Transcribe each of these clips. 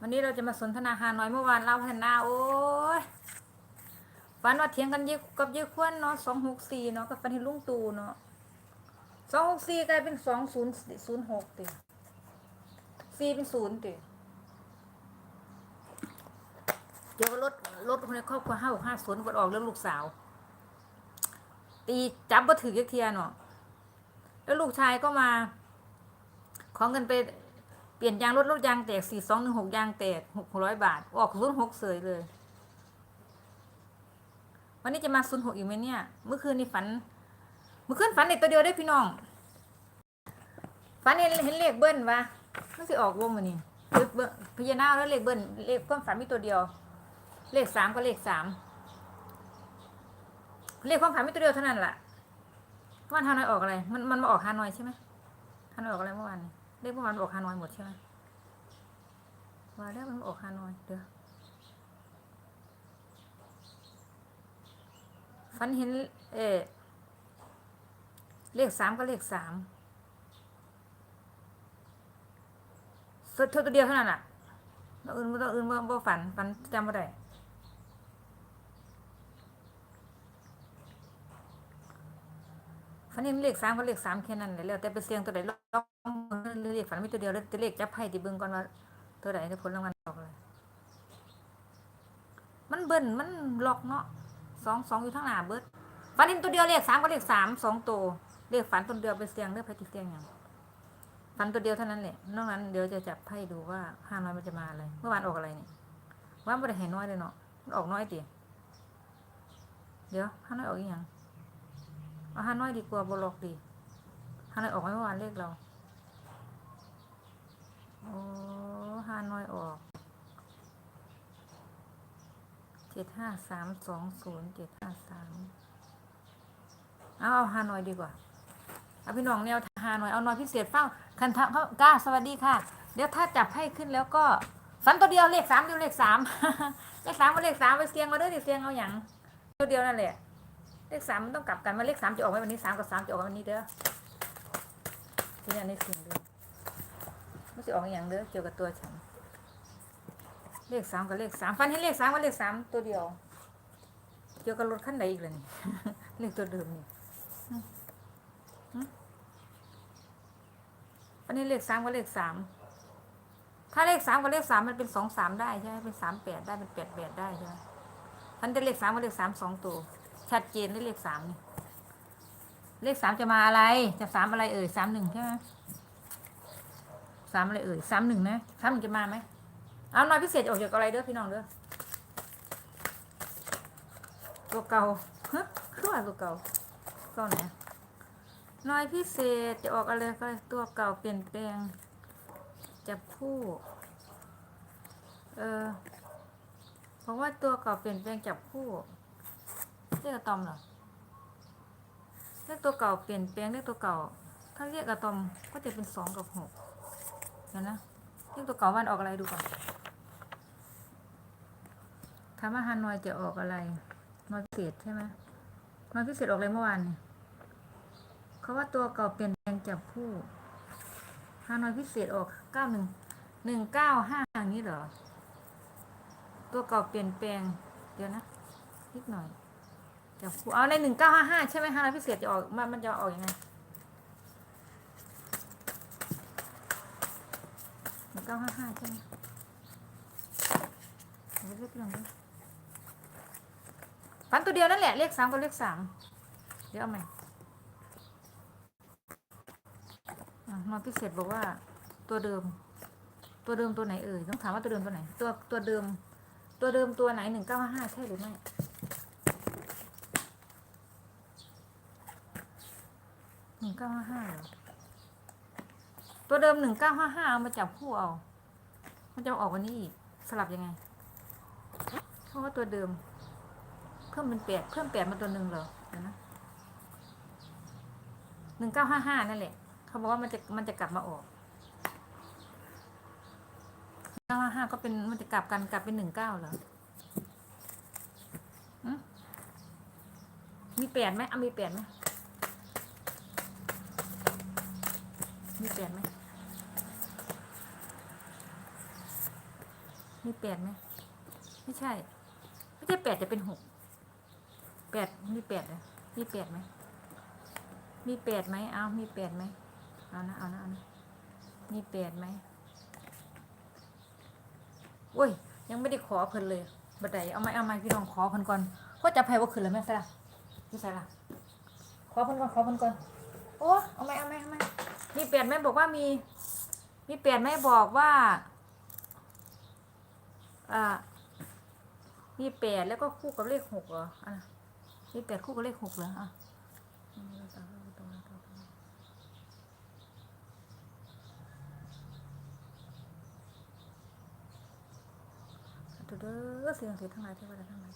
วันนี้เราจะมาสนทนาฮาหน่อยเมื่อวานเล่าพัฒนาโอ้ยฝันว่าเถียงกันเยกับเยควนเนาะสองหกสี่เนาะกับฟันเห็นลุงตูเนาะสองหกสี่กลายเป็นสองศูนย์ศูนย์หกติสี่เป็นศูนย์ติเดี๋ยวรถรถคนในครอบครัวห้าหกห้าศูนย์กดออกเรื่องลูกสาว ตีจับบ่ถือยักเทียเนาะแล้วลูกชายก็มา ขอเงินไป ปลี่ยนยางรถรถยางแตกสี่สองหนึ่งหกยางแตกหกร้อยบาท ออกศูนย์หกเสยเลย วันนี้จะมาศูนย์หกอีกไหมเนี่ย เมื่อคืนนี่ฝัน เมื่อคืนฝันในตัวเดียวได้พี่น้อง ฝันเห็นเห็นเลขเบิ้ลวะมันสิออกวงมันนี่เลขเบิ้ลพญานาคแล้วเลขเบิ้ลเลขความฝันมีตัวเดียว เลขสามก็เลขสามเลขความฝันมีตัวเดียวเท่านั้นแหละเมื่อวานฮานอยออกอะไร มันมันมาออกฮานอยใช่ไหมฮานอยออกอะไรเมื่อวานนี่ เลขเมื่อวานออกฮานอยหมดใช่ไหมว่าแล้วมันออกฮานอยเดี๋ยวฝันเห็น เออเลขสามก็เลขสามเท่าตัวเดียวเท่านั้นอะตัวอื่นตัวอื่นบ่ฝันฝันจำไม่ได้ ฝันเห็นเลขสามก็เลขสามแค่นั้นและแล้วแต่ไปเสียงตัวใดลองเลขฝันมีตัวเดียวแล้วแต่เลขจับไพ่ที่เบิ่งก่อนว่าตัวใดจะผลรางวัลออกเลยมันเบิ้ลมันลอกเนาะสองสองอยู่ทั้งหน้าเบิ้ดฝันเห็นตัวเดียวเลขสามก็เลขสามสองตัวเลขฝันตัวเดียวไปเสียงเลือกไพ่ที่เสียงอย่างฝันตัวเดียวเท่านั้นแหละนอกนั้นเดี๋ยวจะจับไพ่ดูว่าห้าน้อยมันจะมาอะไรเมื่อวานออกอะไรเนี่ยว่าไม่ได้เห็นน้อยเลยเนาะมันออกน้อยดิเดี๋ยวห้าน้อยออกอีกอย่าง เอาฮานอยดีกว่าบล็อกดีฮานอยออกไมเมื่อวานเลขเราโอ้ฮานอยออกเจ็ดห้าสามสองศูนย์เจ็ดห้าสามเอาเอาฮานอยดีกว่าเอาพี่น้องแนวฮานอยเอานอยพิเศษเฝ้าคันทะเขากล้าสวัสดีค่ะ เดี๋ยวถ้าจับให้ขึ้นแล้วก็ฝันตัวเดียวเลขสามเดียวเลขสามเลขสามก็เลขสามไปเสียงมาด้อดิเสียงเอาอย่างตัวเดียวนั่นแหละ เลขสามมันต้องกลับกันมาเลขสามจะออกไหมวันนี้สามกับสามจะออกไหมวันนี้เด้อที่นี่ในสิ่งเด้อไม่จะออกอย่างเด้อเกี่ยวกับตัวฉัน เลขสามกับเลขสามฟันให้เลขสามกับเลขสามตัวเดียว เกี่ยวกับรถขั้นใดอีกเลยนี่เลขตัวเดิมนี่ฟันให้เลขสามกับเลขสามถ้าเลขสามกับเลขสามมันเป็นสองสามได้ใช่ไหมเป็นสามแปดได้เป็นแปดแปดได้ใช่ไหมฟันจะเลขสามกับเลขสามสองตัว ชัดเจนเลยเลขสามนี่เลขสามจะมาอะไร จะสามอะไรเอ่ยสามหนึ่งใช่ไหมสามอะไรเอ่ยสามหนึ่งนะสามหนึ่งจะมาไหมเอาหน่อยพิเศษออกจากอะไรเด้อพี่น้องเด้อตัวเก่าฮะคือว่าตัวเก่าเก่าไหนหน่อยพิเศษจะออกอะไรก็ตัวเก่าเปลี่ยนแปลงจับคู่ เออเพราะว่าตัวเก่าเปลี่ยนแปลงจับคู่ เรียกอะตอมเหรอเลขตัวเก่าเปลี่ยนแปลงเลขตัวเก่า ถ้าเรียกอะตอมก็จะเป็นสองกับหกเห็นนะเลขตัวเก่าวันออกอะไรดูก่อนถามว่าฮานอยจะออกอะไรนอยพิเศษใช่ไหมนอยพิเศษออกอะไรเมื่อวานเขาว่าตัวเก่าเปลี่ยนแปลงจับคู่ฮานอยพิเศษออกเก้าหนึ่งหนึ่งเก้าห้าอย่างนี้เหรอ ตัวเก่าเปลี่ยนแปลง เดี๋ยวนะนิดหน่อย จับคู่เอาในหนึ่งเก้าห้าห้าใช่ไหมฮะแล้วพิเศษจะออกมันมันจะออกยังไงหนึ่งเก้าห้าห้าใช่ไหมเรียกลงดูฟันตัวเดียวนั่นแหละเลขสามกับเลขสามเดี๋ยวเอาใหม่มาพิเศษบอกว่าตัวเดิม ตัวเดิมตัวไหนเอ่ยต้องถามว่าตัวเดิมตัวไหน ตัวตัวเดิม ตัวเดิมตัวไหนหนึ่งเก้าห้าใช่หรือไม่ หนึ่งเก้าห้าห้าเหรอตัวเดิมหนึ่งเก้าห้าห้าเอามาจับคู่เอา มันจะออกวันนี้อีกสลับยังไง เพราะว่าตัวเดิม เพิ่มเป็นแปดเพิ่มแปดมาตัวหนึ่งเหรอเดี๋ยวนะหนึ่งเก้าห้าห้านั่นแหละ เขาบอกว่ามันจะมันจะกลับมาออกเก้าห้าห้าก็เป็นมันจะกลับกันกลับเป็นหนึ่งเก้าเหรอมีแปดไหมเอามีแปดไหม มีแปดไหมมีแปดไหมไม่ใช่ ไม่ใช่แปดจะเป็นหกแปดมีแปดเหรอมีแปดไหมมีแปดไหมเอามีแปดไหมเอานะเอานะเอานะมีแปดไหมโอ้ย ยังไม่ได้ขอเพิ่นเลยบัดใดเอาไหมเอาไหมพี่น้องขอเพิ่นก่อนก็จะไพ่ว่าขึ้นแล้วแม่ใส่ละพี่ใส่ละขอเพิ่นก่อนขอเพิ่นก่อนโอ้เอาไหมเอาไหมเอาไหม มีแปดไหมบอกว่ามี มีแปดไหมบอกว่าอ่ามีแปดแล้วก็คู่กับเลขหกเหรออะมีแปดคู่กับเลขหกเหรออะดูเด้อเสียงเสียงทั้งหลายเทวดาทั้งหลาย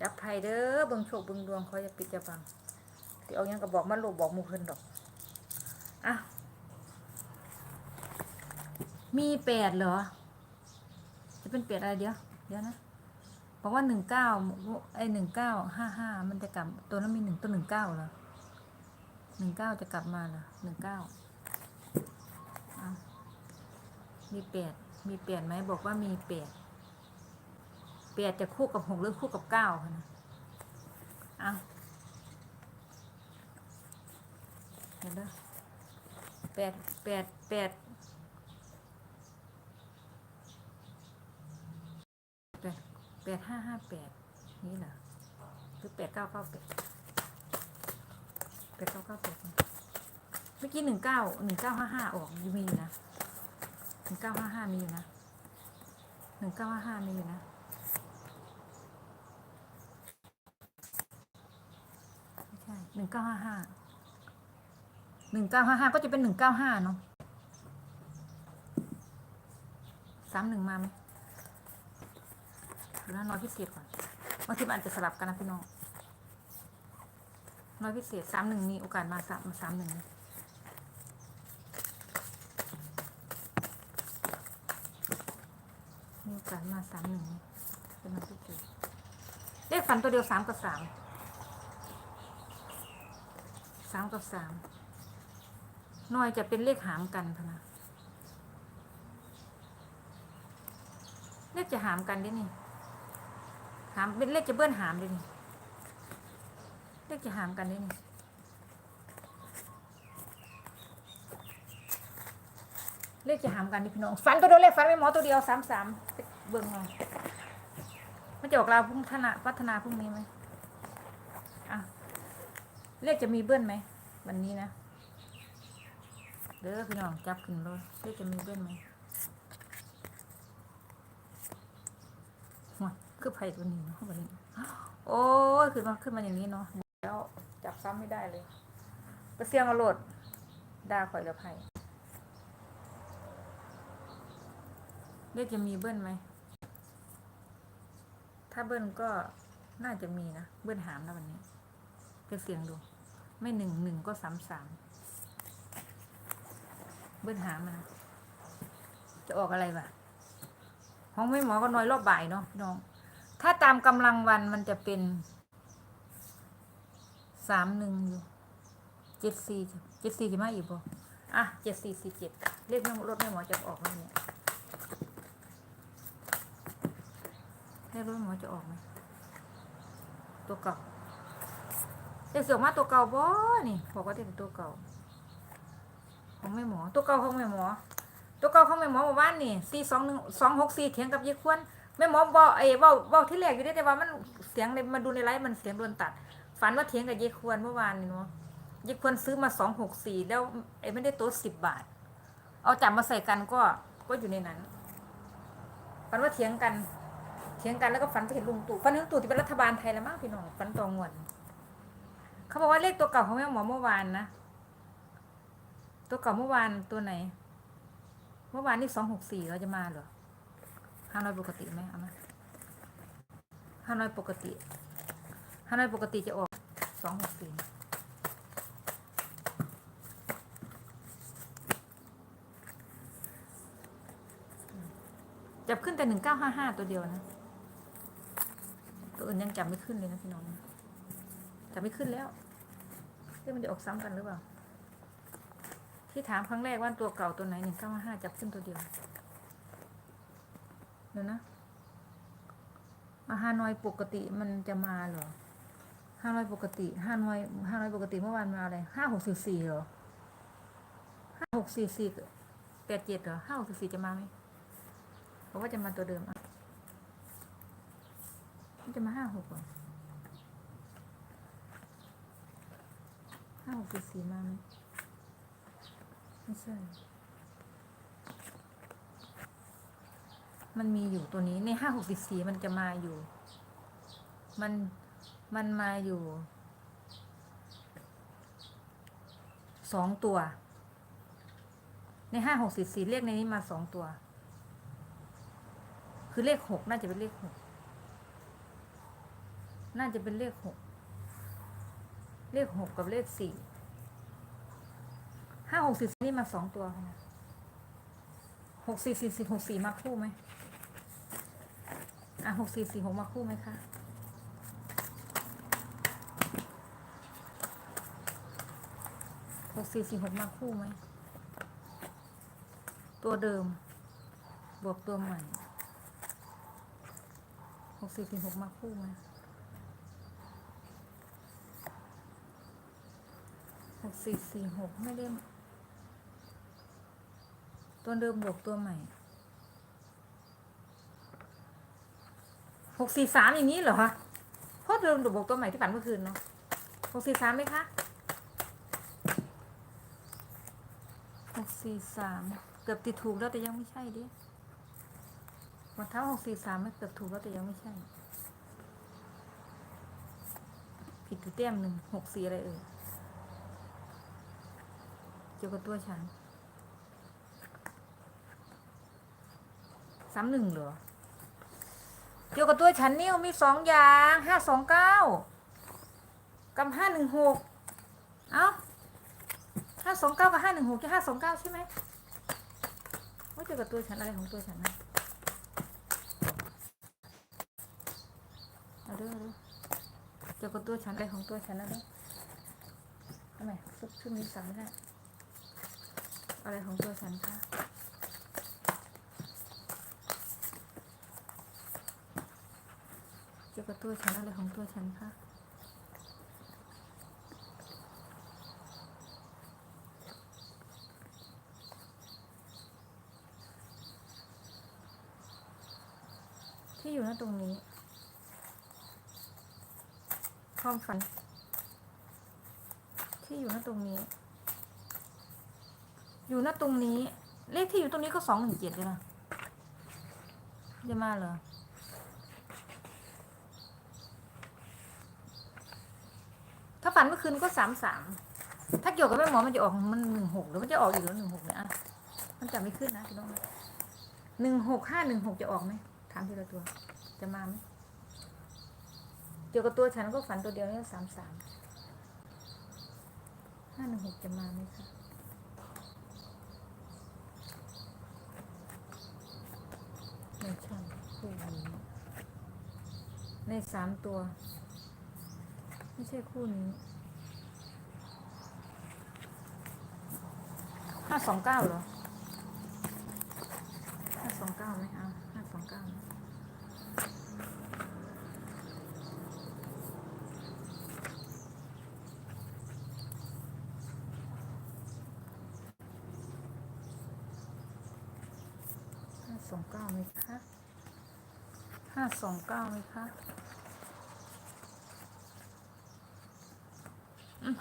จับไพ่เด้อบิ่งโชคบิ่งดวงเขาจะปิดจะบัง เอายังก็บอกมาโลบบอกมูเพิ่นดอกอะมีแปดเหรอ จะเป็นแปดอะไรเดี๋ยว เดี๋ยวนะบอกว่าหนึ่งเก้าไอหนึ่งเก้าห้าห้ามันจะกลับตัวนั้นมีหนึ่งตัวหนึ่งเก้าเหรอหนึ่งเก้าจะกลับมาเหรอหนึ่งเก้ามีแปดมีแปดไหมบอกว่ามีแปดแปดจะคู่กับหกหรือคู่กับเก้าคะนะเอา เห็นเด้อแปดแปดแปดแปดแปดห้าห้าแปดนี่เหรอหรือแปดเก้าเก้าแปดแปดเก้าเก้าแปดเมื่อกี้หนึ่งเก้าหนึ่งเก้าห้าห้าออกยูมีอยู่นะหนึ่งเก้าห้าห้ามีอยู่นะหนึ่งเก้าห้าห้ามีอยู่นะไม่ใช่หนึ่งเก้าห้าห้า หนึ่งเก้าห้าห้าก็จะเป็นหนึ่งเก้าห้าเนาะสามหนึ่งมาไหมดูนะน้อยพิเศษก่อนบางทีมันอาจจะสลับกันนะพี่น้องน้อยพิเศษสามหนึ่งมีโอกาสมาสามสามหนึ่งมีโอกาสมาสามหนึ่งเป็นน้อยพิเศษเลขฝันตัวเดียวสามกับสามสามกับสาม น้อยจะเป็นเลขหามกันพะนะเลขจะหามกันด้นี่ หามเป็นเลขจะเบิ้ลหามเลยนี่เลขจะหามกันเลยนี่เลขจะหามกันนี่พี่น้องฟันตัวเดียวเลขฟันไม่หมอตัวเดียวสามสามเบิ่งมามันจะออกลาวพุ่งธนาพัฒนาพรุ่งนี้ไหมอะเลขจะมีเบิ้ลไหมวันนี้นะ เด้อพี่น้องจับขึ้นเลยเลขจะมีเบิ้ลไหมหัวคือไผ่ตัวนี้เนาะวันนี้โอ้ยขึ้นมาขึ้นมาอย่างนี้เนาะแล้วจับซ้ำไม่ได้เลยไปเสียงเอาโหลดด่าข่อยละไผ่เลขจะมีเบิ้ลไหม ถ้าเบิ้ลก็น่าจะมีนะ เบิ้ลหามนะวันนี้ไปเสียงดู ไม่หนึ่งหนึ่งก็สามสาม เบิ้ลหามอะนจะออกอะไรวะห้องไม่หมอก็น้อยรอบบ่ายเนาะน้อง ถ้าตามกำลังวันมันจะเป็นสามหนึ่งอยู่เจ็ดสี่เจ็ดสี่จะมาอีกบ่อะเจ็ดสี่สี่เจ็ดเลขแม่รถแม่หมอจะออกไหมเนี่ยเลขรถหมอจะออกไหมตัวเก่าเลขเสือกมาตัวเก่าบ่นี่บอกว่าเป็นตัวเก่า ของแม่หมอ ตัวเก่าของแม่หมอ ตัวเก่าของแม่หมอเมื่อวานนี่สี่สองหนึ่งสองหกสี่เถียงกับยี่ควรแม่หมอบอกเอ้เว้าเว้าที่แรกอยู่ได้แต่ว่ามันเสียงในมาดูในไลฟ์มันเสียงโดนตัด ฝันว่าเถียงกับยายควรเมื่อวานนี่เนาะยายควรซื้อมาสองหกสี่แล้วไอ้ไม่ได้โตัวสิบบาท เอาจับมาใส่กันก็ก็อยู่ในนั้นฝันว่าเถียงกันเถียงกันแล้วก็ฝันไปเห็นลุงตู่ฝันเห็นลุงตู่ที่เป็นรัฐบาลไทยแล้วมั้งพี่น้องฝันตองวนเขาบอกว่าเลขตัวเก่าของแม่หมอเมื่อวานนะ ตัวเก่าเมื่อวานตัวไหน เมื่อวานนี่สองหกสี่เราจะมาเหรอฮานอยปกติไหมเอามาฮานอยปกติฮานอยปกติจะออกสองหกสี่จับขึ้นแต่หนึ่งเก้าห้าห้าตัวเดียวนะ ตัวอื่นยังจับไม่ขึ้นเลยนะพี่น้อง จับไม่ขึ้นแล้วเรื่องมันจะออกซ้ำกันหรือเปล่า ที่ถามครั้งแรกว่าตัวเก่าตัวไหนหนึ่งเก้าห้าจับขึ้นตัวเดียวเดี๋ยวนะอาฮานอยปกติมันจะมาเหรอฮานอยปกติฮานอยฮานอยปกติเมื่อวานมาอะไรห้าหกสี่สี่เหรอห้าหกสี่สี่แปดเจ็ดเหรอห้าหกสี่สี่จะมาไหมเพราะว่าจะมาตัวเดิมอะมันจะมาห้าหกเหรอห้าหกสี่สี่มาไหม ไม่ใช่ มันมีอยู่ตัวนี้ในห้าหกสิบสี่มันจะมาอยู่ มันมันมาอยู่สองตัว ในห้าหกสิบสี่เลขในนี้มาสองตัว คือเลขหกน่าจะเป็นเลขหกน่าจะเป็นเลขหกเลขหกกับเลขสี่ ห้าหกสิบนี่มาสองตัวค่ะหกสี่สี่สี่หกสี่มาคู่ไหมอะหกสี่สี่หกมาคู่ไหมคะหกสี่สี่หกมาคู่ไหม ตัวเดิม บวกตัวใหม่หกสี่สี่หกมาคู่ไหมหกสี่สี่หกไม่ได้ ตัวเดิมบวกตัวใหม่หกสี่สามอย่างนี้เหรอคะเพราะเดิมบวกตัวใหม่ที่ฝันเมื่อคืนเนาะหกสี่สามไหมคะหกสี่สามเกือบติดถูกแล้วแต่ยังไม่ใช่ดิวันเท้าหกสี่สามไม่เกือบถูกแล้วแต่ยังไม่ใช่ ผิดอยู่แต้มหนึ่งหกสี่อะไรเอ่ยเกี่ยวกับตัวฉัน สามหนึ่งเหรอเกี่ยวกับตัวฉันนี่มีสองอย่างห้าสองเก้ากับห้าหนึ่งหกเอ้าห้าสองเก้ากับห้าหนึ่งหกจะห้าสองเก้าใช่ไหมว่าเกี่ยวกับตัวฉันอะไรของตัวฉันนะเอาเด้อเอาด้อเกี่ยวกับตัวฉันอะไรของตัวฉันนะเด้อทำไมซุปชุดนี้สั่งไม่ได้อะไรของตัวฉันคะ เกี่ยวกับ ตัวฉันอะไรของตัวฉันคะที่อยู่ณตรงนี้ ความฝัน ที่อยู่ณตรงนี้ อยู่ณตรงนี้ เลขที่อยู่ตรงนี้ก็สองหนึ่งเจ็ดเลยนะจะมาเหรอ ถ้าฝั นเมื่อคืนก็สามสามถ้าเกี่ยวกับแม่หมอมันจะออกมันหนึ่งหกหรือมันจะออกอีกแล้วหนึ่งหกเนี่ยอะมันจำไม่ขึ้นนะพี่น้องหนึ่งหกห้าหนึ่งหกจะออกไหมถามทีละตัว จะมาไหมเกี่ยวกับตัวฉันก็ฝันตัวเดียวนี่สามสามห้าหนึ่งหกจะมาไหมคะไม่ใช่คู่นี้ในสามตัว ไม่ใช่คู่นี้ ห้าสองเก้าเหรอห้าสองเก้าไหมเอาห้าสองเก้าห้าสองเก้าไหมคะห้าสองเก้าไหมคะ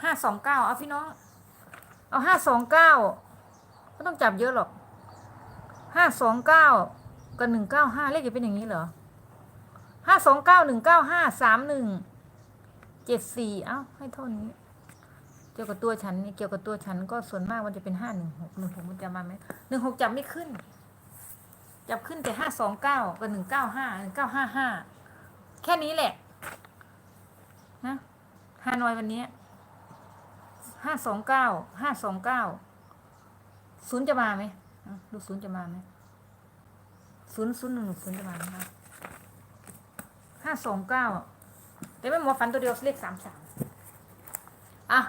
ห้าสองเก้าเอาพี่น้อง เอาห้าสองเก้า ไม่ต้องจับเยอะหรอกห้าสองเก้ากับหนึ่งเก้าห้าเลขจะเป็นอย่างนี้เหรอห้าสองเก้าหนึ่งเก้าห้าสามหนึ่งเจ็ดสี่เอ้าให้เท่านี้ เกี่ยวกับตัวฉันนี่เกี่ยวกับตัวฉันก็ส่วนมากมันจะเป็นห้าหนึ่งหกหนึ่งหกมันจะมาไหมหนึ่งหกจับไม่ขึ้น จับขึ้นแต่ห้าสองเก้ากับหนึ่งเก้าห้าหนึ่งเก้าห้าห้าแค่นี้แหละ นะฮานอยวันนี้ห้าสองเก้าห้าสองเก้า ศูนย์จะมาไหมดูศูนย์จะมาไหมศูนย์ศูนย์หนึ่งศูนย์จะมาไหมคะห้าสองเก้าแต่ไม่หมอฝันตัวเดียวเลขสามสามอะ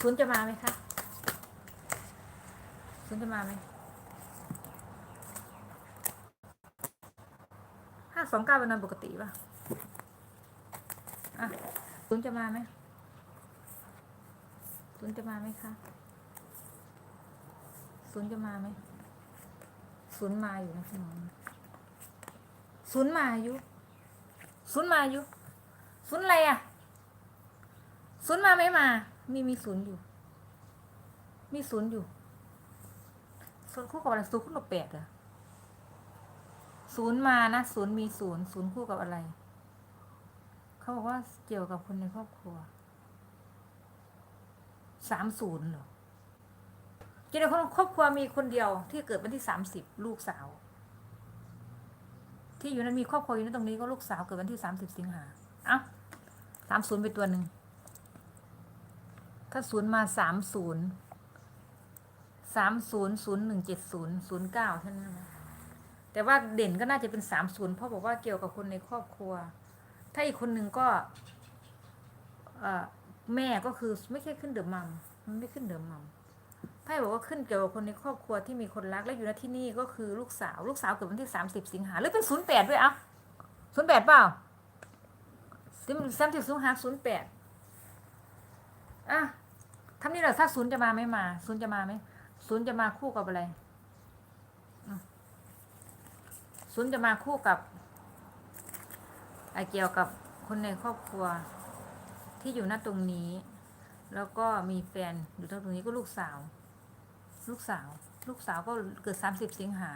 ศูนย์จะมาไหมคะศูนย์จะมาไหมห้าสองเก้าเป็นนอนปกติป่ะอะศูนย์จะมาไหมศูนย์จะมาไหมคะ ศูนย์จะมาไหมศูนย์มาอยู่นะพี่น้องศูนย์มาอยู่ศูนย์มาอยู่ศูนย์อะไรอะศูนย์มาไม่มา มีมีศูนย์อยู่ มีศูนย์อยู่ศูนย์คู่กับอะไรศูนย์คู่กับแปดเหรอะศูนย์มานะศูนย์มีศูนย์ศูนย์คู่กับอะไร เขาบอกว่าเกี่ยวกับคนในครอบครัวสามศูนย์เหรอ กี่ยวคนครอบครัวมีคนเดียวที่เกิดวันที่สามสิบลูกสาว ที่อยู่นั้นมีครอบครัวอยู่ในตรงนี้ก็ลูกสาวเกิดวันที่สามสิบสิงหาเอ้าสามศูนย์ไปตัวหนึ่งถ้าศูนย์มาสามศูนย์สามศูนย์ศูนย์หนึ่งเจ็ดศูนย์ศูนย์เก้าเท่านั้นแต่ว่าเด่นก็น่าจะเป็นสามศูนย์เพราะบอกว่าเกี่ยวกับคนในครอบครัว ถ้าอีกคนหนึ่งก็แม่ก็คือไม่ใช่ขึ้นเดิมมัมมันไม่ขึ้นเดิมมัม ไพ่บอกว่าขึ้นเกี่ยวกับคนในครอบครัวที่มีคนรักและอยู่ณที่นี่ก็คือลูกสาวลูกสาวเกิดวันที่สามสิบสิงหาหรือเป็นศูนย์แปดด้วยเอะศูนย์แปดเปล่าสามสิบสิงหาศูนย์แปดอะทำนี่เหรอถ้าศูนย์จะมาไม่มาศูนย์จะมาไหมศูนย์จะมาคู่กับอะไรศูนย์จะมาคู่กับไอเกี่ยวกับคนในครอบครัวที่อยู่ณตรงนี้ แล้วก็มีแฟนอยู่ตรงนี้ก็ลูกสาว ลูกสาว ลูกสาวก็เกิดสามสิบสิงหา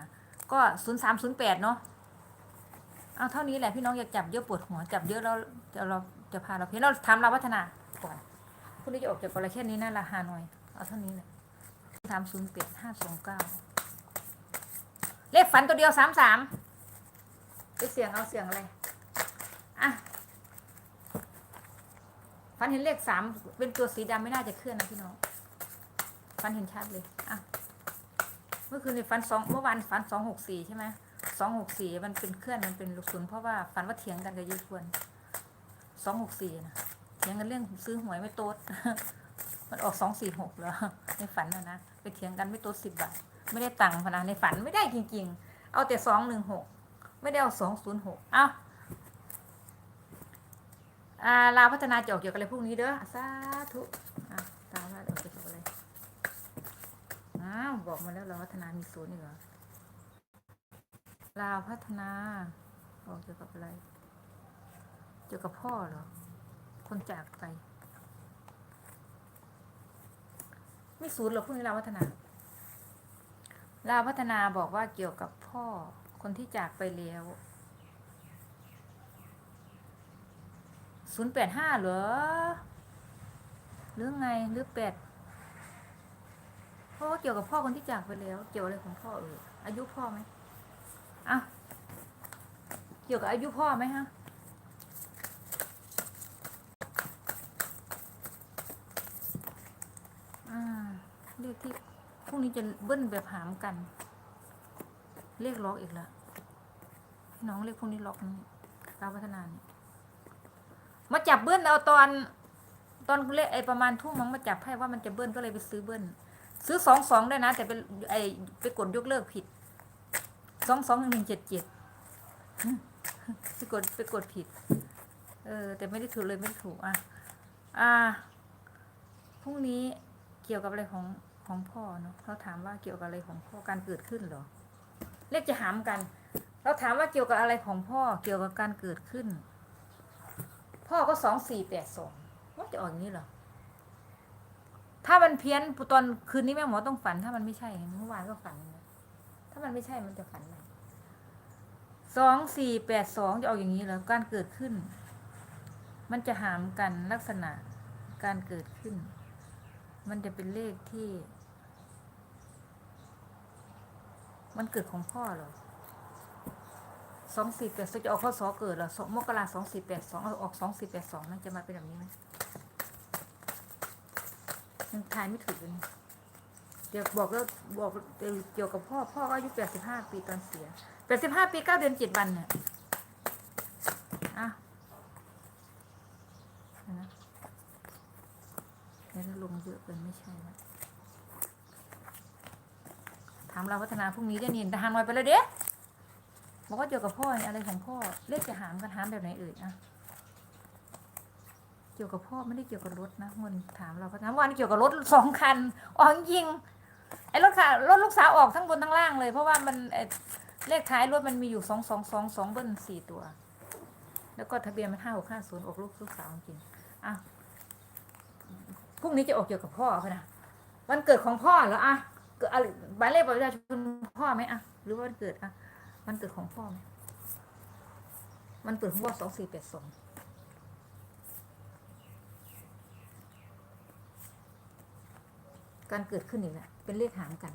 ก็ศูนย์สามศูนย์แปดเนาะเอาเท่านี้แหละพี่น้องอย่าจับเยอะปวดหัวจับเยอะแล้วจะเราจะพาเราเพี้ยนเราทำเราพัฒนาก่อนพรุ่งนี้จะออกจากกรแค่นี้นะราคาหน่อยเอาเท่านี้แหละสามศูนย์เปียห้าสองเก้าเลขฝันตัวเดียวสามสามไปเสียงเอาเสียงอะไรอะฝันเห็นเลขสามเป็นตัวสีดำไม่น่าจะเคลื่อนนะพี่น้องฝันเห็นชัดเลย อะเมื่อคืนในฝันสองเมื่อวานฝันสองหกสี่ใช่ไหมสองหกสี่มันเป็นเคลื่อนมันเป็นลูกศูนย์เพราะว่าฝันว่าเถียงกันกับยูทวนสองหกสี่นะเถียงกันเรื่องซื้อหวยไม่โต๊ดมันออกสองสี่หกเหรอในฝันนะนะไปเถียงกันไม่โตัวสิบบาทไม่ได้ตังค์พนะในฝันไม่ได้จริง ๆ เอาแต่สองหนึ่งหกไม่ได้เอาสองศูนย์หกเอาอ่าลาพัฒนาจะออกเกี่ยวกับอะไรพวกนี้เด้อสาธุตามว่าออกเกี่ยวกับอะไร อ้าวบอกมาแล้วลาพัฒนามีศูนย์นี่เหรอลาวพัฒนาออกเกี่ยวกับอะไรเกี่ยวกับพ่อเหรอ คนจากไป ไม่ศูนย์หรอกพวกนี้ลาวพัฒนาลาวพัฒนาบอกว่าเกี่ยวกับพ่อคนที่จากไปแล้วศูนย์แปดห้าเหรอ หรือไงหรือแปด ราะว่าเกี่ยวกับพ่อคนที่จากไปแล้ว เกี่ยวอะไรของพ่อเอออายุพ่อไหมอะเกี่ยวกับอายุพ่อไหมฮะอ่าเลขที่พรุ่งนี้จะเบิ้ลแบบหามกันเลขล็อกอีกแล้วพี่น้องเลขพวกนี้ล็อกนี่การพัฒนานี่มาจับเบิ้ลเอาตอน ตอนเลขไอประมาณทุ่มมั้งมาจับให้ว่ามันจะเบิ้ลก็เลยไปซื้อเบิ้ล ซื้อสองสองได้นะ แต่เป็นไอไปกดยกเลิกผิดสองสองหนึ่งเจ็ดเจ็ดไปกดไปกดผิด เออ แต่ไม่ได้ถูกเลยไม่ได้ถูกอะอ่าพรุ่งนี้เกี่ยวกับอะไรของของพ่อเนาะเขาถามว่าเกี่ยวกับอะไรของพ่อการเกิดขึ้นเหรอเลขจะหามกัน เราถามว่าเกี่ยวกับอะไรของพ่อเกี่ยวกับการเกิดขึ้น พ่อก็สองสี่แปดสองว่าจะออกอย่างนี้เหรอ ถ้ามันเพี้ยนตอนคืนนี้แม่หมอต้องฝัน ถ้ามันไม่ใช่เมื่อวานก็ฝันนะถ้ามันไม่ใช่มันจะฝันอะไรสองสี่แปดสองจะออกอย่างนี้เหรอการเกิดขึ้น มันจะหามกันลักษณะการเกิดขึ้น มันจะเป็นเลขที่ มันเกิดของพ่อเหรอสองสี่แปดจะออกข้อสอเกิดเหรอสองมกราสองสี่แปดสองออกสองสี่แปดสองมันจะมาเป็นแบบนี้ไหม ยังทายไม่ถูกเลยเดี๋ยวบอกแล้วบอกเกี่ยวกับพ่อ พ่อก็อายุแปดสิบห้าปีตอนเสียแปดสิบห้าปีเก้าเดือนเจ็ดวันเนี่ยอะเดี๋ยวนะเดี๋ยวลงเยอะเกินไม่ใช่แล้วถามเราพัฒนาพรุ่งนี้จะเนียนทหารน้อยไปเลยเด้บอกว่าเกี่ยวกับพ่ออะไรของพ่อเรียกจะหามกันหามแบบไหนเอ่ยอะ กี่ยวกับพ่อไม่ได้เกี่ยวกับรถนะมันถามเราพัฒนาวันเกี่ยวกับรถสองคันออกยิงไอ้รถค่ะรถลูกสาวออกทั้งบนทั้งล่างเลย เพราะว่ามันเลขท้ายรถมันมีอยู่สองสองสองสองเบิ้ลสี่ตัว แล้วก็ทะเบียนมันห้าหกห้าศูนย์ออกลูกลูกสาวจริงอะพรุ่งนี้จะออกเกี่ยวกับพ่อเขานะวันเกิดของพ่อเหรออะเกิดอะไรหมายเลขประชาชนพ่อไหมอะหรือว่าวันเกิดอะวันเกิดของพ่อไหมวันเกิดของพ่อสองสี่แปดสอง การเกิดขึ้นอีกแล้วเป็นเลขหางกัน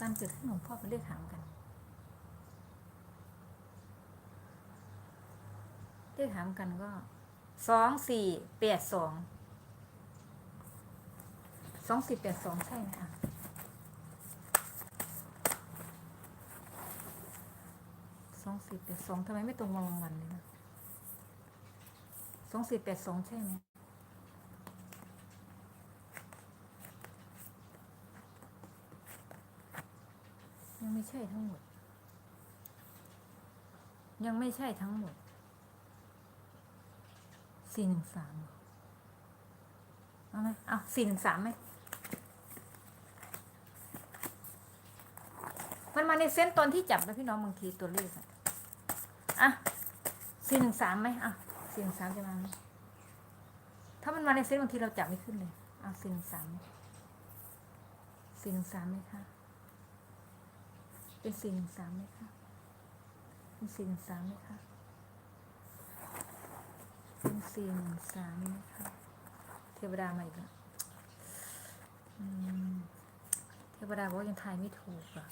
การเกิดขึ้นของพ่อเป็นเลขหางกัน เลขหางกันก็สองสี่แปดสองสองสี่แปดสองใช่ไหมคะสองสี่แปดสองทำไมไม่ตรงวันรางวัลเลยนะ สองสี่แปดสองใช่ไหมยังไม่ใช่ทั้งหมด ยังไม่ใช่ทั้งหมดสี่หนึ่งสามเอาไหมเอาสี่หนึ่งสามไหมมันมาในเส้นตอนที่จับนะพี่น้องบางทีตัวเลขอะอะสี่หนึ่งสามไหมอะ สี่หนึ่งสามจะมาไหมถ้ามันมาในเส้นบางทีเราจับไม่ขึ้นเลย เอาสี่หนึ่งสามสี่หนึ่งสามไหมคะเป็นสี่หนึ่งสามไหมคะเป็นสี่หนึ่งสามไหมคะเป็นสี่หนึ่งสามนะคะเทวดามาอีกแล้วเทวดาบอกยังทายไม่ถูกอะ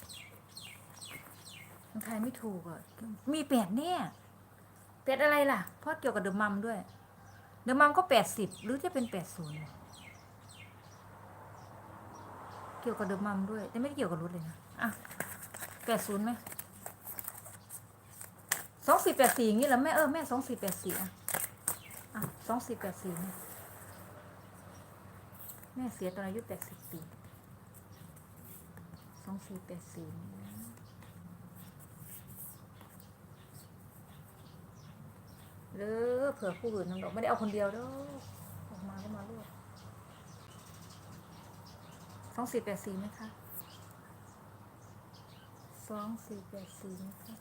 ยังทายไม่ถูกอะมีแปดเนี่ย แปดอะไรล่ะ เพราะเกี่ยวกับเดอะมัมด้วย เดอะมัมก็แปดสิบหรือจะเป็นแปดศูนย์เกี่ยวกับเดอะมัมด้วย แต่ไม่ได้เกี่ยวกับรถเลยนะ อะแปดศูนย์ไหมสองสี่แปดสี่อย่างนี้เหรอแม่เออแม่สองสี่แปดสี่อะอะสองสี่แปดสี่แม่เสียตอนอายุแปดสิบปีสองสี่แปดสี่ เด้อเผื่อผู้อื่นน้ำดอกไม่ได้เอาคนเดียวเด้อออกมาก็มาลูกสองสี่แปดสี่ไหมคะสองสี่แปดสี่ไหมคะ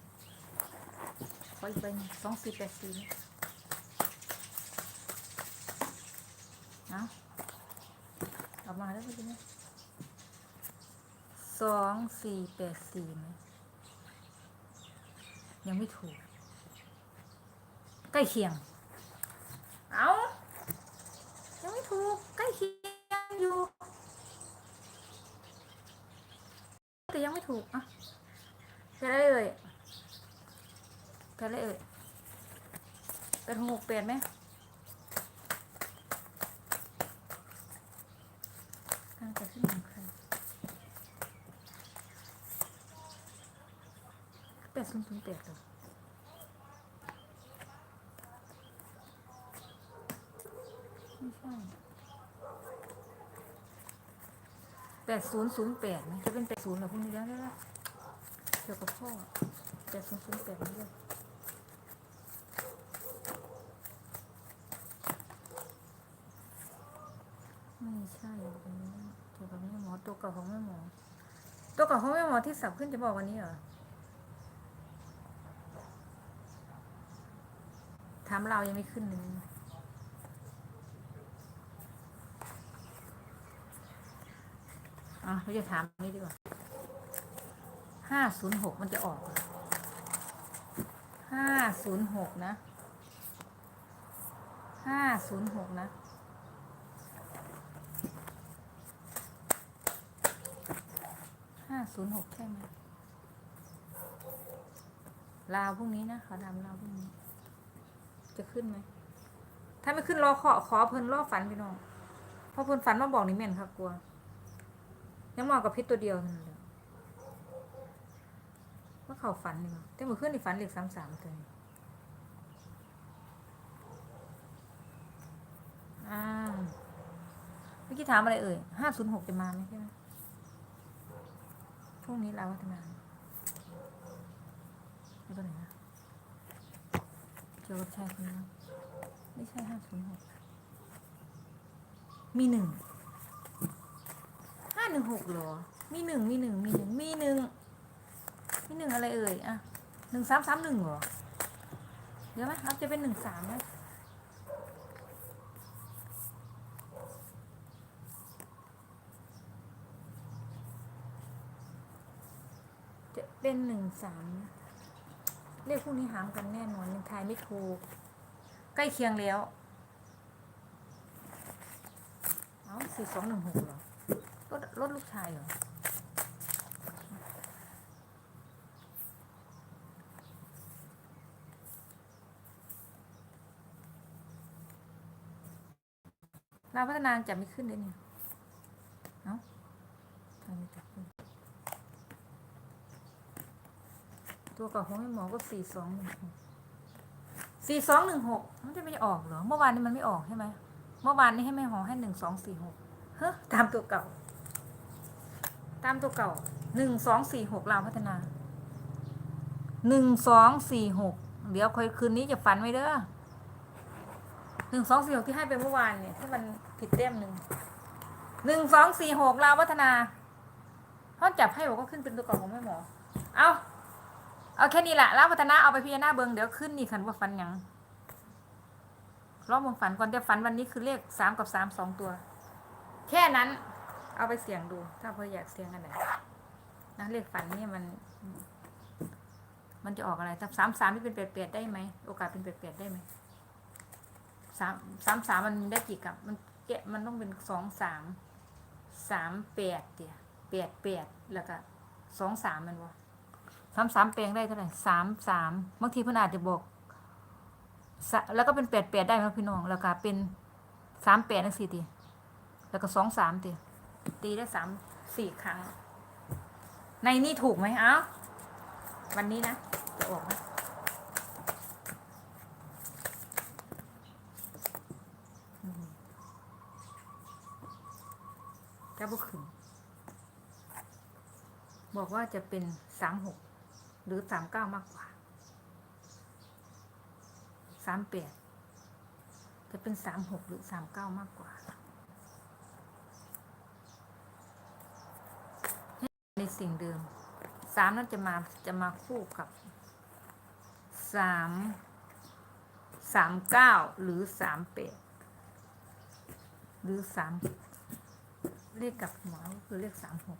ขออีกใบหนึ่งสองสี่แปดสี่ไหมเอาอกมาแล้วใช่ไหมสองสี่แปดสี่ไหมยังไม่ถูก ใกล้เคียง เอายังไม่ถูกใกล้เคียงอยู่แต่ยังไม่ถูกอะแค่ได้เลยแค่ได้เลยเป็นหกแปดไหมการเกิดขึ้นของใครแปดศูนย์ศูนย์แปดเหรอไม่ใช่ แปดศูนย์ศูนย์แปดจะเป็นแปดศูนย์หรอพวกนี้แล้วได้แล้วเกี่ยวกับพ่อแปดศูนย์ศูนย์แปดนี่เลยไม่ใช่อันนี้เกี่ยวกับแม่หมอตัวเก่าของแม่หมอ ตัวเก่าของแม่หมอที่สับขึ้นจะบอกวันนี้เหรอถามเรายังไม่ขึ้นเลยอะ เราจะถามนี้ดีกว่าห้าศูนย์หกมันจะออกห้าศูนย์หกนะห้าศูนย์หกนะห้าศูนย์หกใช่ไหมลาวพรุ่งนี้นะขอดำลาวพรุ่งนี้ จะขึ้นไหมถ้าไม่ขึ้นรอขอขอเพิ่นรอฝันพี่น้องเพราะเพิ่นฝันมาบอกนี่แม่นค่ะกลัว ยังมองกับพิษตัวเดียวนั่นแหละว่าเขาฝันนี่มั้แต่เมื่อคืนนี่ฝันเหลขสามสามตัวนี้อ่าไม่อกี้ถามอะไรเอ่ยห้าศูนย์หกจะมาไหมใช่ไหมพรุ่งนี้ลาวัฒนาไม่ตัวไหนนะเกี่ยวกับชายคนนี้ไม่ใช่ห้าศูนย์หกมีหนึ่ง ห้าหนึ่งหกเหรอ มีหนึ่งมีหนึ่งมีหนึ่งมีหนึ่งมีหนึ่งอะไรเอ่ยอะหนึ่งสามสามหนึ่งเหรอ เดี๋ยวไหมเราจะเป็นหนึ่งสามไหมจะเป็นหนึ่งสามเลขพวกนี้หามกันแน่นอนยังทายไม่ถูก ใกล้เคียงแล้ว เอ้าสี่สองหนึ่งหกเหรอ รถรถลูกชายเหรอลาพัฒนาจะไม่ขึ้นเลยเนี่ย เอ้าทำไมจับขึ้น ตัวเก่าของหมอก็สี่สองหนึ่งหกสี่สองหนึ่งหกมันจะไม่ออกเหรอ เมื่อวานนี้มันไม่ออกใช่ไหม เมื่อวานนี้ให้แม่หอให้หนึ่งสองสี่หกเฮ้ตามตัวเก่า ตามตัวเก่าหนึ่งสองสี่หกลาวพัฒนาหนึ่งสองสี่หกเดี๋ยวคอยคืนนี้จะฝันไว้เด้อหนึ่งสองสี่หกที่ให้ไปเมื่อวานเนี่ยที่มันผิดเต้มหนึ่งหนึ่งสองสี่หกลาววัฒนาเขาจับให้บอกว่าขึ้นเป็นตัวเก่อนของแม่หมอ เอาเอาแค่นี้แหละลาววัฒนาเอาไปพิจารณาเบิงเดี๋ยวขึ้นนี่คันว่าฟันยังรอบมงฝันก่อนแต่ฝันวันนี้คือเลขสามกับสามสองตัว แค่นั้น เอาไปเสี่ยงดู ถ้าเพื่ออยากเสี่ยงกันไหนนะเลขฝันเนี่ยมัน มันจะออกอะไรสามสามนี่เป็นเปลี่ยนได้ไหมโอกาสเป็นเปลี่ยนได้ไหมสามสามสามมันได้กี่กับมันแกะมันต้องเป็นสองสามสามแปดเดียแปดแปดแล้วก็สองสามมันวะสามสามแปลงได้เท่าไหร่สามสามบางทีเพื่อนอาจจะบอกแล้วก็เป็นแปดแปดได้ไหมพี่น้องแล้วก็เป็นสามแปดนั่นสี่ตีแล้วก็สองสามตี ตีได้สามสี่ครั้ง ในนี่ถูกไหมเอ้า วันนี้นะ จะออกไหมจะบุขึ้นบอกว่าจะเป็นสามหกหรือสามเก้ามากกว่าสามแปดจะเป็นสามหกหรือสามเก้ามากกว่า ในสิ่งเดิมสามนั้นจะมาจะมาคู่กับสามสามเก้าหรือสามแปดหรือสามเลขกับหัวก็คือเลขสามหก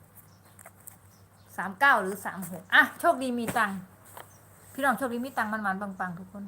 สามเก้าหรือสามหกอะโชคดีมีตังค์พี่น้องโชคดีมีตังค์มันมันปังๆ ทุกคน